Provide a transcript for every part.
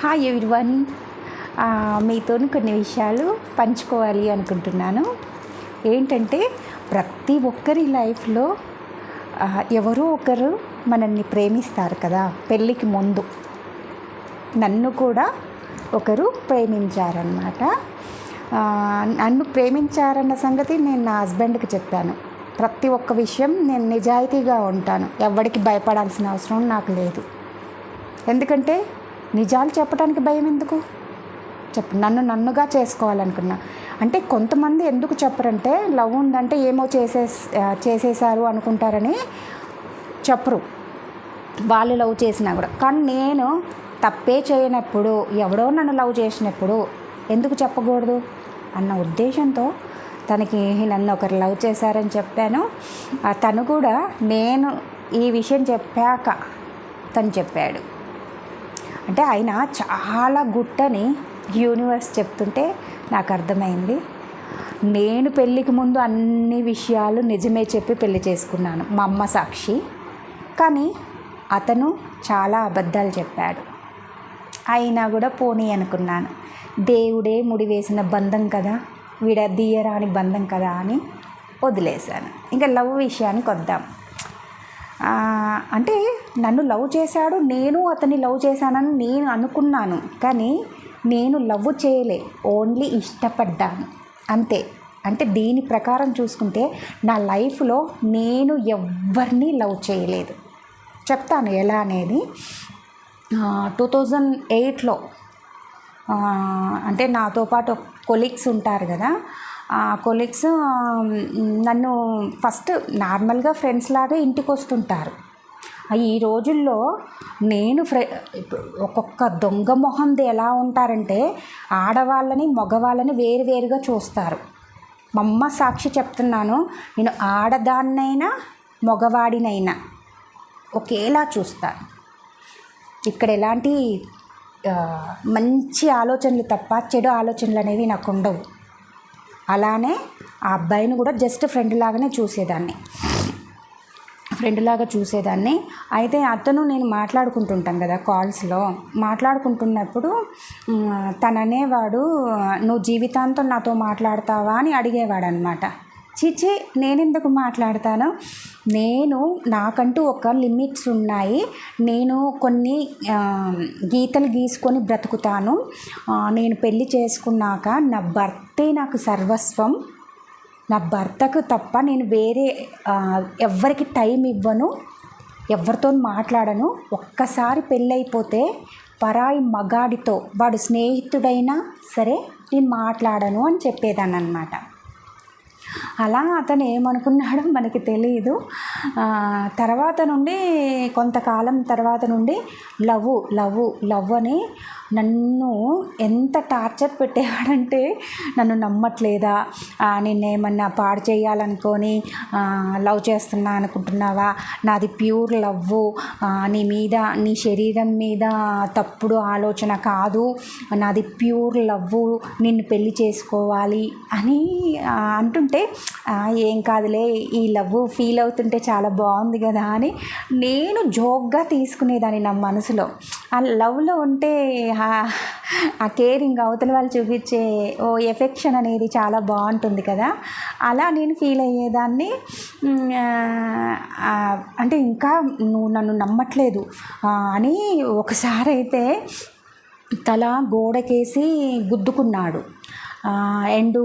Hi everyone. మీతో కొన్ని విషయాలు పంచుకోవాలి అనుకుంటున్నాను. ఏంటంటే ప్రతి ఒక్కరి లైఫ్లో ఎవరో ఒకరు మనల్ని ప్రేమిస్తారు కదా పెళ్ళికి ముందు. నన్ను కూడా ఒకరు ప్రేమించారనమాట నన్ను ప్రేమించారన్న సంగతి నేను నా హస్బెండ్కి చెప్పాను. ప్రతి ఒక్క విషయం నేను నిజాయితీగా ఉంటాను. ఎవరికి భయపడాల్సిన అవసరం నాకు లేదు. ఎందుకంటే నిజాలు చెప్పడానికి భయం ఎందుకు? చెప్పు నన్ను నన్నుగా చేసుకోవాలనుకున్నా. అంటే కొంతమంది ఎందుకు చెప్పరంటే లవ్ ఉందంటే ఏమో చేసే చేసేసారు అనుకుంటారని చెప్పరు. వాళ్ళు లవ్ చేసినా కూడా. కానీ నేను తప్పే చేయనప్పుడు ఎవడో నన్ను లవ్ చేసినప్పుడు ఎందుకు చెప్పకూడదు? అన్న ఉద్దేశంతో తనకి నన్ను ఒకరు లవ్ చేశారని చెప్పాను. తను కూడా నేను ఈ విషయం చెప్పాక తను చెప్పాడు. అంటే ఆయన చాలా గుట్టని యూనివర్స్ చెప్తుంటే నాకు అర్థమైంది. నేను పెళ్ళికి ముందు అన్ని విషయాలు నిజమే చెప్పి పెళ్ళి చేసుకున్నాను మా అమ్మ సాక్షి. కానీ అతను చాలా అబద్ధాలు చెప్పాడు. అయినా కూడా పోనీ అనుకున్నాను. దేవుడే ముడివేసిన బంధం కదా విడదీయరాని బంధం కదా అని వదిలేశాను. ఇంకా లవ్ విషయానికి వద్దాం. అంటే నన్ను లవ్ చేశాడు నేను అతన్ని లవ్ చేశానని నేను అనుకున్నాను కానీ నేను లవ్ చేయలే ఓన్లీ ఇష్టపడ్డాను అంతే. అంటే దీని ప్రకారం చూసుకుంటే నా లైఫ్లో నేను ఎవ్వరిని లవ్ చేయలేదు. చెప్తాను ఎలా అనేది. టూ థౌజండ్ ఎయిట్లో అంటే నాతో పాటు కొలీగ్స్ ఉంటారు కదా కొలీగ్స్ నన్ను ఫస్ట్ నార్మల్గా ఫ్రెండ్స్ లాగా ఇంటికి వస్తుంటారు ఈ రోజుల్లో నేను ఫ్రె ఒక్కొక్క దొంగ మొహంది ఎలా ఉంటారంటే ఆడవాళ్ళని మగవాళ్ళని వేరువేరుగా చూస్తారు. మా అమ్మ సాక్షి చెప్తున్నాను నేను ఆడదాన్నైనా మగవాడినైనా ఒకేలా చూస్తాను. ఇక్కడ ఎలాంటి మంచి ఆలోచనలు తప్ప చెడు ఆలోచనలు అనేవి నాకు ఉండవు అలానే ఆ అబ్బాయిని కూడా జస్ట్ ఫ్రెండ్ లాగానే చూసేదాన్ని. ఫ్రెండ్ లాగా చూసేదాన్ని. అయితే అతను నేను మాట్లాడుకుంటుంటాను కదా కాల్స్లో. మాట్లాడుకుంటున్నప్పుడు తననేవాడు నువ్వు జీవితాంతం నాతో మాట్లాడతావా? అని అడిగేవాడు అనమాట చిచి నేనెందుకు మాట్లాడతాను? నేను నాకంటూ ఒక లిమిట్స్ ఉన్నాయి. నేను కొన్ని గీతలు గీసుకొని బ్రతుకుతాను. నేను పెళ్ళి చేసుకున్నాక నా భర్తే నాకు సర్వస్వం. నా భర్తకు తప్ప నేను వేరే ఎవరికి ఎవ్వరికి టైం ఇవ్వను. ఎవరితో మాట్లాడను. ఒక్కసారి పెళ్ళైపోతే పరాయి మగాడితో వాడు స్నేహితుడైనా సరే నేను మాట్లాడను అని చెప్పేదాన్ని అనమాట అలా అతను ఏమనుకున్నాడో మనకి తెలియదు తర్వాత నుండి కొంతకాలం తర్వాత నుండి లవ్ లవ్ లవ్ అని నన్ను ఎంత టార్చర్ పెట్టేవాడంటే నన్ను నమ్మట్లేదా? నిన్నేమన్నా పాడు చేయాలనుకొని లవ్ చేస్తున్నా అనుకుంటున్నావా? నాది ప్యూర్ లవ్ నీ మీద నీ శరీరం మీద తప్పుడు ఆలోచన కాదు. నాది ప్యూర్ లవ్ నిన్ను పెళ్ళి చేసుకోవాలి అని అంటుంటే ఏం కాదులే. ఈ లవ్ ఫీల్ అవుతుంటే చాలా బాగుంది కదా అని నేను జోక్గా తీసుకునేదాన్ని నా మనసులో. ఆ లవ్లో ఉంటే ఆ- కేరింగ్ అవతల వాళ్ళు చూపించే ఓ ఎఫెక్షన్ అనేది చాలా బాగుంటుంది కదా. అలా నేను ఫీల్ అయ్యేదాన్ని అంటే ఇంకా నువ్వు నన్ను నమ్మట్లేదు. అని ఒకసారి అయితే తల గోడకేసి గుద్దుకున్నాడు. అండ్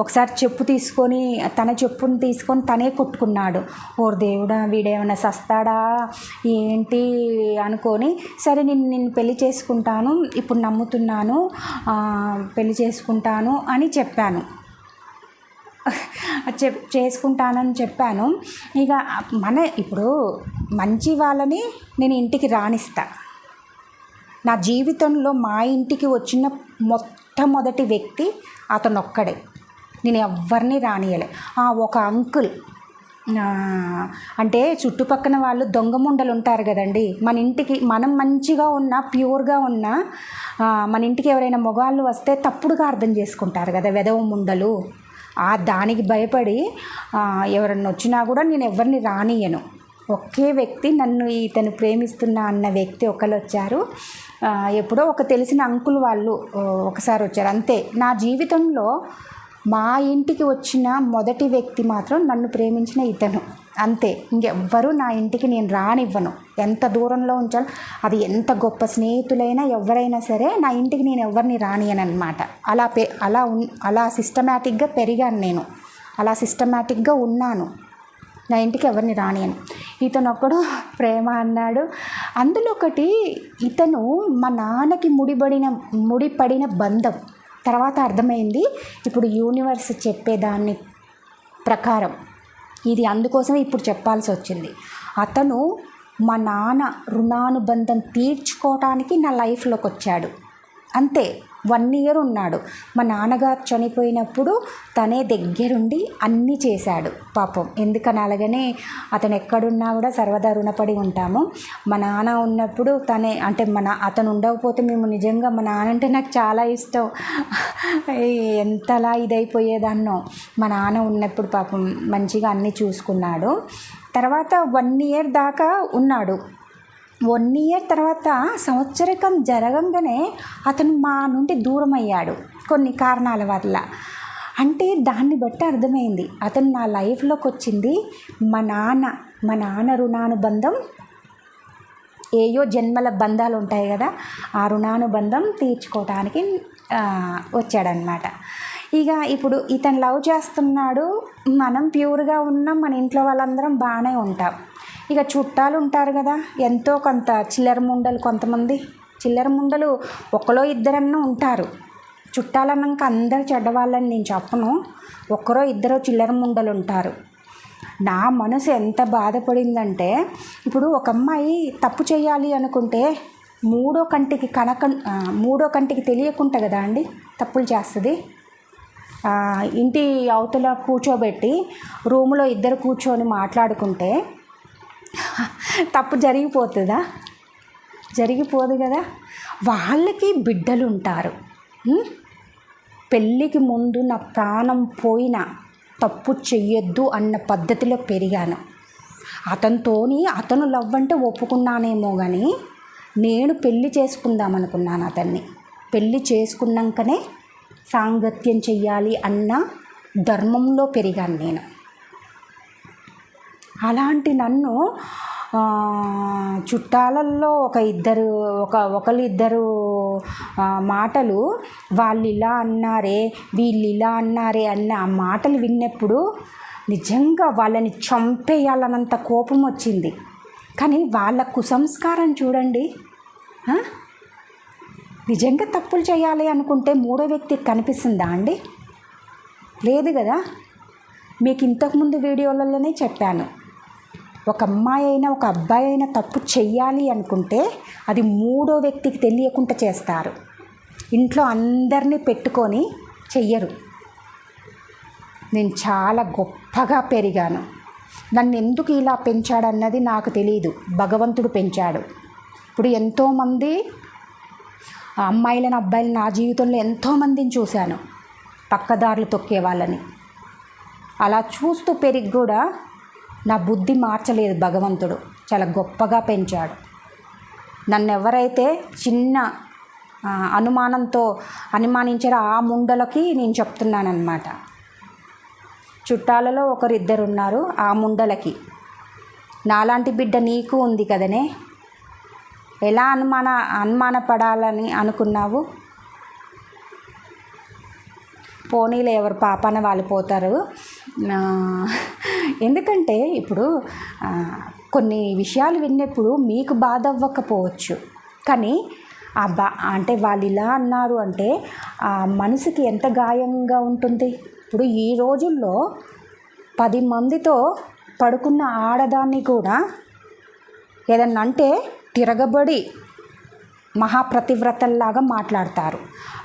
ఒకసారి చెప్పు తీసుకొని తన చెప్పుని తీసుకొని తనే కొట్టుకున్నాడు. ఓ దేవుడా వీడేమైనా సస్తాడా? ఏంటి అనుకొని సరే నేను నేను పెళ్ళి చేసుకుంటాను ఇప్పుడు నమ్ముతున్నాను పెళ్ళి చేసుకుంటాను అని చెప్పాను. చె చేసుకుంటానని చెప్పాను. ఇక మన ఇప్పుడు మంచి వాళ్ళని నేను ఇంటికి రాణిస్తా నా జీవితంలో మా ఇంటికి వచ్చిన మొట్టమొదటి వ్యక్తి అతను ఒక్కడే నేను ఎవ్వరిని రానియలే ఆ, ఒక అంకుల్ అంటే చుట్టుపక్కన వాళ్ళు దొంగ ముండలు ఉంటారు కదండి. మన ఇంటికి మనం మంచిగా ఉన్నా ప్యూర్గా ఉన్నా మన ఇంటికి ఎవరైనా మొగాళ్ళు వస్తే తప్పుడుగా అర్థం చేసుకుంటారు కదా వెదవ ముండలు. ఆ దానికి భయపడి ఎవరన్నా వచ్చినా కూడా నేను ఎవరిని రానియను ఒకే వ్యక్తి నన్ను ఇతను ప్రేమిస్తున్నా అన్న వ్యక్తి ఒకరు వచ్చారు. ఎప్పుడో ఒక తెలిసిన అంకుల్ వాళ్ళు ఒకసారి వచ్చారు. అంతే. నా జీవితంలో మా ఇంటికి వచ్చిన మొదటి వ్యక్తి మాత్రం నన్ను ప్రేమించిన ఇతను. అంతే. ఇంకెవ్వరూ నా ఇంటికి నేను రానివ్వను. ఎంత దూరంలో ఉంచాలో అది ఎంత గొప్ప స్నేహితులైనా ఎవరైనా సరే నా ఇంటికి నేను ఎవరిని రానియనమాట అలా పె అలా ఉన్ అలా సిస్టమేటిక్గా పెరిగాను నేను. అలా సిస్టమేటిక్గా ఉన్నాను. నా ఇంటికి ఎవరిని రానియను ఇతను ఒక్కడు ప్రేమ అన్నాడు. అందులో ఒకటి ఇతను మా నాన్నకి ముడిపడిన ముడిపడిన బంధం. తర్వాత అర్థమైంది ఇప్పుడు యూనివర్స్ చెప్పేదాన్ని ప్రకారం. ఇది అందుకోసమే ఇప్పుడు చెప్పాల్సి వచ్చింది. అతను మా నాన్న రుణానుబంధం తీర్చుకోవటానికి నా లైఫ్లోకి వచ్చాడు అంతే. వన్ ఇయర్ ఉన్నాడు. మా నాన్నగారు చనిపోయినప్పుడు తనే దగ్గరుండి అన్నీ చేశాడు. పాపం. ఎందుకని అలాగనే అతను ఎక్కడున్నా కూడా సర్వదా రుణపడి ఉంటాము. మా నాన్న ఉన్నప్పుడు తనే అంటే మన అతను ఉండకపోతే మేము నిజంగా మా నాన్న అంటే నాకు చాలా ఇష్టం. ఎంతలా ఇదైపోయేదాన్నో. మా నాన్న ఉన్నప్పుడు పాపం మంచిగా అన్నీ చూసుకున్నాడు. తర్వాత వన్ ఇయర్ దాకా ఉన్నాడు. వన్ ఇయర్ తర్వాత సంవత్సరకం జరగంగానే అతను మా నుండి దూరం అయ్యాడు కొన్ని కారణాల వల్ల. అంటే దాన్ని బట్టి అర్థమైంది. అతను నా లైఫ్లోకి వచ్చింది. మా నాన్న మా నాన్న రుణానుబంధం ఏయో జన్మల బంధాలు ఉంటాయి కదా ఆ రుణానుబంధం తీర్చుకోవడానికి వచ్చాడనమాట ఇక ఇప్పుడు ఇతను లవ్ చేస్తున్నాడు. మనం ప్యూర్గా ఉన్నాం. మన ఇంట్లో వాళ్ళందరం బాగానే ఉంటాం. ఇక చుట్టాలు ఉంటారు కదా ఎంతో కొంత చిల్లర ముండలు కొంతమంది. చిల్లర ముండలు ఒకరో ఇద్దరన్నా ఉంటారు. చుట్టాలన్నాక అందరు చెడ్డవాళ్ళని నేను చెప్పను. ఒక్కరో ఇద్దరో చిల్లర ముండలు ఉంటారు. నా మనసు ఎంత బాధపడిందంటే ఇప్పుడు ఒక అమ్మాయి తప్పు చేయాలి అనుకుంటే మూడో కంటికి కనక మూడో కంటికి తెలియకుండా కదా అండి తప్పులు చేస్తుంది. ఇంటి అవతల కూర్చోబెట్టి రూములో ఇద్దరు కూర్చొని మాట్లాడుకుంటే తప్పు జరిగిపోతుందా? జరిగిపోదు కదా. వాళ్ళకి బిడ్డలు ఉంటారు పెళ్ళికి ముందు నా ప్రాణం పోయినా తప్పు చెయ్యొద్దు అన్న పద్ధతిలో పెరిగాను. అతనితోని అతను లవ్ అంటే ఒప్పుకున్నానేమో కానీ నేను పెళ్ళి చేసుకుందాం అనుకున్నాను అతన్ని. పెళ్ళి చేసుకున్నాకనే సాంగత్యం చెయ్యాలి అన్న ధర్మంలో పెరిగాను నేను. అలాంటి నన్ను చుట్టాలల్లో ఒక ఇద్దరు ఒక ఒకళ్ళు ఇద్దరు మాటలు వాళ్ళు ఇలా అన్నారే వీళ్ళు ఇలా అన్నారే అన్న ఆ మాటలు విన్నప్పుడు నిజంగా వాళ్ళని చంపేయాలన్నంత కోపం వచ్చింది. కానీ వాళ్ళ కుసంస్కారం చూడండి. నిజంగా తప్పులు చేయాలి అనుకుంటే మూడో వ్యక్తికి కనిపిస్తుందా అండి? లేదు కదా? మీకు ఇంతకుముందు వీడియోలలోనే చెప్పాను. ఒక అమ్మాయి అయినా ఒక అబ్బాయి అయినా తప్పు చెయ్యాలి అనుకుంటే అది మూడో వ్యక్తికి తెలియకుండా చేస్తారు. ఇంట్లో అందరినీ పెట్టుకొని చెయ్యరు. నేను చాలా గొప్పగా పెరిగాను. నన్ను ఎందుకు ఇలా పెంచాడన్నది నాకు తెలియదు భగవంతుడు పెంచాడు. ఇప్పుడు ఎంతోమంది అమ్మాయిలను అబ్బాయిలు నా జీవితంలో ఎంతోమందిని చూశాను. పక్కదారులు తొక్కే వాళ్ళని అలా చూస్తూ పెరిగి కూడా నా బుద్ధి మార్చలేదు భగవంతుడు. చాలా గొప్పగా పెంచాడు. నన్ను ఎవరైతే చిన్న అనుమానంతో అనుమానించారో ఆ ముండలకి నేను చెప్తున్నానమాట చుట్టాలలో ఒకరిద్దరు ఉన్నారు ఆ ముండలకి. నాలాంటి బిడ్డ నీకు ఉంది కదనే? ఎలా అనుమాన అనుమానపడాలని అనుకున్నావు? పోనీలో ఎవరు పాపాన వాళ్ళు పోతారు. ఎందుకంటే ఇప్పుడు కొన్ని విషయాలు విన్నప్పుడు మీకు బాధ అవ్వకపోవచ్చు కానీ ఆ బా అంటే వాళ్ళు ఇలా అన్నారు అంటే ఆ మనసుకి ఎంత గాయంగా ఉంటుంది? ఇప్పుడు ఈ రోజుల్లో పది మందితో పడుకున్న ఆడదాన్ని కూడా ఏదన్నా అంటే తిరగబడి మహాప్రతివ్రతల్లాగా మాట్లాడతారు.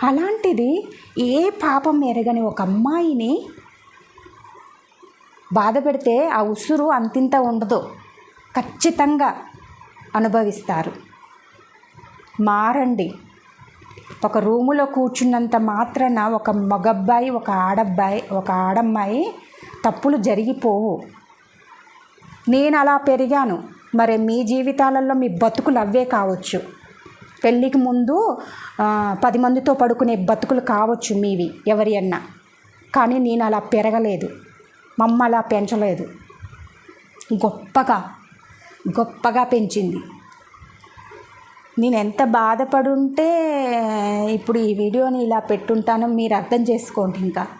అలాంటిది ఏ పాపం ఎరగని ఒక అమ్మాయిని బాధ పెడితే ఆ ఉసురు అంతింత ఉండదు. ఖచ్చితంగా అనుభవిస్తారు. మారండి. ఒక రూములో కూర్చున్నంత మాత్రాన ఒక మగబ్బాయి ఒక ఆడబ్బాయి ఒక ఆడమ్మాయి తప్పులు జరిగిపోవు. నేను అలా పెరిగాను. మరి మీ జీవితాలలో మీ బతుకులు అవే కావచ్చు. పెళ్ళికి ముందు పది మందితో పడుకునే బతుకులు కావచ్చు మీవి ఎవరి అన్నా. కానీ నేను అలా పెరగలేదు. మమ్మ అలా పెంచలేదు. గొప్పగా గొప్పగా పెంచింది. నేను ఎంత బాధపడుంటే ఇప్పుడు ఈ వీడియోని ఇలా పెట్టుంటానో మీరు అర్థం చేసుకోండి ఇంకా.